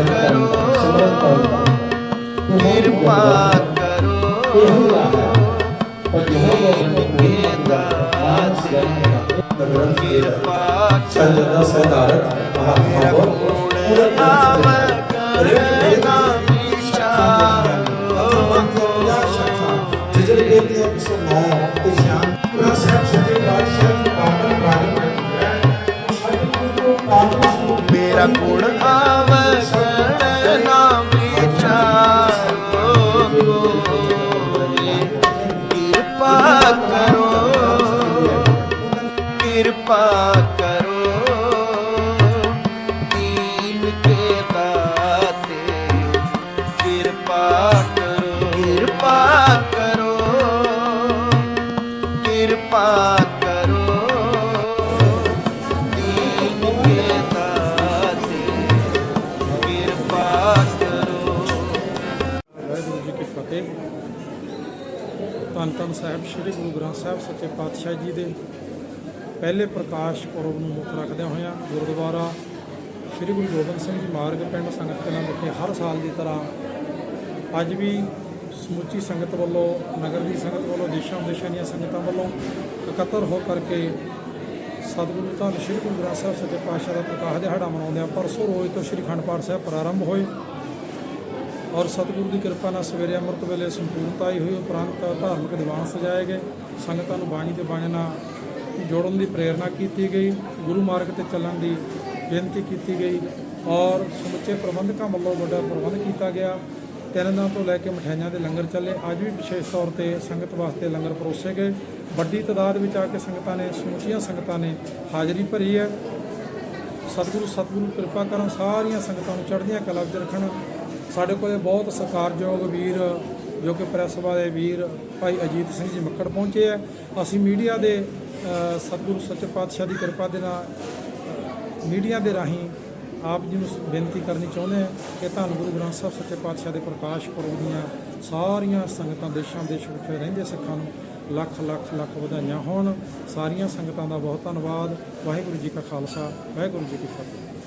ਭਜਨ ਕਰਨ ਦਾ ਸਿਮਰਨ ਕਰਨ ਦਾ ਕਿਰਪਾ ਕਰੋ ਇਹੋ ਆਇਆ ਪਰ ਜੋ ਗੋਬਿੰਦ ਕੇ ਦਾਸ ਗ੍ਰੰਥ ਕਿਰਪਾ ਸੰਜਨਾ ਸਦਾਰਕ ਮਹਾਤਮਾ ਗੁਣ ਨਾਮ ਕਰਨਾ ਵਿਚਾਰੋ ਜਿਹੜੇ ਬੇਟੇ 109 ਤੇ ਸ਼ਾਮ ਪੂਰਾ ਸਾਹਿਬ ਸੱਚੇ ਪਾਤਸ਼ਾਹ ਦੀ ਪਾਵਨ ਬਾਣੀ ਹੈ ਮੇਰਾ ਗੁਣ ਆਵਗਣ ਕਿਰਪਾ ਕਰੋ। ਦੀਨ ਕੇ ਦਾਤੇ ਕਿਰਪਾ ਕਰੋ। ਕਿਰਪਾ ਕਰੋ। ਕਿਰਪਾ ਕਰੋ। ਦੀਨ ਕੇ ਦਾਤੇ ਕਿਰਪਾ ਕਰੋ। ਵਾਹਿਗੁਰੂ ਜੀ ਕੀ ਫਤਿਹ। ਧੰਨ ਧੰਨ ਸਾਹਿਬ, ਸ੍ਰੀ ਗੁਰੂ ਗ੍ਰੰਥ ਸਾਹਿਬ ਸੱਚੇ ਪਾਤਸ਼ਾਹ ਜੀ ਦੇ ਪਹਿਲੇ ਪ੍ਰਕਾਸ਼ ਪੁਰਬ ਨੂੰ ਮੁੱਖ ਰੱਖਦਿਆਂ ਹੋਇਆਂ ਗੁਰਦੁਆਰਾ ਸ੍ਰੀ ਗੁਰੂ ਗੋਬਿੰਦ ਸਿੰਘ ਜੀ ਮਾਰਗ ਪਿੰਡ ਸੰਗਤ ਕਲਾਂ ਵਿਖੇ ਹਰ ਸਾਲ ਦੀ ਤਰ੍ਹਾਂ ਅੱਜ ਵੀ ਸਮੁੱਚੀ ਸੰਗਤ ਵੱਲੋਂ, ਨਗਰ ਦੀ ਸੰਗਤ ਵੱਲੋਂ, ਦੇਸ਼ਾਂ ਵਿਦੇਸ਼ਾਂ ਦੀਆਂ ਸੰਗਤਾਂ ਵੱਲੋਂ ਇਕੱਤਰ ਹੋ ਕਰਕੇ ਸਤਿਗੁਰੂ ਧੰਨ ਸ੍ਰੀ ਗੁਰੂ ਗ੍ਰੰਥ ਸਾਹਿਬ ਸੱਚੇ ਪਾਤਸ਼ਾਹ ਦਾ ਪ੍ਰਕਾਸ਼ ਦਿਹਾੜਾ ਮਨਾਉਂਦੇ ਆ ਪਰਸੋਂ ਰੋਜ਼ ਤੋਂ ਸ੍ਰੀ ਅਖੰਡ ਪਾਠ ਸਾਹਿਬ ਪ੍ਰਾਰੰਭ ਹੋਏ ਔਰ ਸਤਿਗੁਰੂ ਦੀ ਕਿਰਪਾ ਨਾਲ ਸਵੇਰੇ ਅੰਮ੍ਰਿਤ ਵੇਲੇ ਸੰਪੂਰਨਤਾ ਆਈ ਹੋਈ, ਉਪਰੰਤ ਧਾਰਮਿਕ ਦੀਵਾਨ ਸਜਾਏ ਗਏ, ਸੰਗਤਾਂ ਨੂੰ ਬਾਣੀ ਤੇ ਬਾਣੀ ਨਾਲ ਜੋੜਨ ਦੀ ਪ੍ਰੇਰਣਾ ਕੀਤੀ ਗਈ ਗੁਰੂ ਮਾਰਗ ਤੇ ਚੱਲਣ ਦੀ ਬੇਨਤੀ ਕੀਤੀ ਗਈ ਔਰ ਸਮੁੱਚੇ ਪ੍ਰਬੰਧਕਾਂ ਵੱਲੋਂ ਵੱਡਾ ਪ੍ਰਬੰਧ ਕੀਤਾ ਗਿਆ। ਤਿੰਨ ਦਿਨਾਂ ਤੋਂ ਲੈ ਕੇ ਮਠਿਆਈਆਂ ਦੇ ਲੰਗਰ ਚੱਲੇ। ਅੱਜ ਵੀ ਵਿਸ਼ੇਸ਼ ਤੌਰ ਤੇ ਸੰਗਤ ਵਾਸਤੇ ਲੰਗਰ ਪਰੋਸੇ ਗਏ। ਵੱਡੀ ਤਾਦਾਦ ਵਿੱਚ ਆ ਕੇ ਸੰਗਤਾਂ ਨੇ, ਸਮੁੱਚੀਆਂ ਸੰਗਤਾਂ ਨੇ ਹਾਜ਼ਰੀ ਭਰੀ ਹੈ। ਸਤਿਗੁਰੂ ਸਤਿਗੁਰੂ ਕਿਰਪਾ ਕਰਨ ਸਾਰੀਆਂ ਸੰਗਤਾਂ ਨੂੰ ਚੜ੍ਹਦੀਆਂ ਕਲਾ ਵਿੱਚ ਰੱਖਣ। ਸਾਡੇ ਕੋਲੇ ਬਹੁਤ ਸਤਿਕਾਰਯੋਗ ਵੀਰ ਜੋ ਕਿ ਪ੍ਰੈਸ ਵਾਲੇ ਵੀਰ ਭਾਈ ਅਜੀਤ ਸਿੰਘ ਜੀ ਮੱਕੜ ਪਹੁੰਚੇ ਆ। ਅਸੀਂ ਮੀਡੀਆ ਦੇ ਸਤਿਗੁਰੂ ਸੱਚੇ ਪਾਤਸ਼ਾਹ ਦੀ ਕਿਰਪਾ ਦੇ ਨਾਲ ਮੀਡੀਆ ਦੇ ਰਾਹੀਂ ਆਪ ਜੀ ਨੂੰ ਬੇਨਤੀ ਕਰਨੀ ਚਾਹੁੰਦੇ ਹਾਂ ਕਿ ਧੰਨ ਗੁਰੂ ਗ੍ਰੰਥ ਸਾਹਿਬ ਸੱਚੇ ਪਾਤਸ਼ਾਹ ਦੇ ਪ੍ਰਕਾਸ਼ ਪੁਰਬ ਦੀਆਂ ਸਾਰੀਆਂ ਸੰਗਤਾਂ ਦੇਸ਼ਾਂ ਦੇਸ਼ ਵਿੱਚ ਰਹਿੰਦੇ ਸਿੱਖਾਂ ਨੂੰ ਲੱਖ ਲੱਖ ਲੱਖ ਵਧਾਈਆਂ ਹੋਣ। ਸਾਰੀਆਂ ਸੰਗਤਾਂ ਦਾ ਬਹੁਤ ਧੰਨਵਾਦ। ਵਾਹਿਗੁਰੂ ਜੀ ਕਾ ਖਾਲਸਾ, ਵਾਹਿਗੁਰੂ ਜੀ ਕੀ ਫਤਿਹ।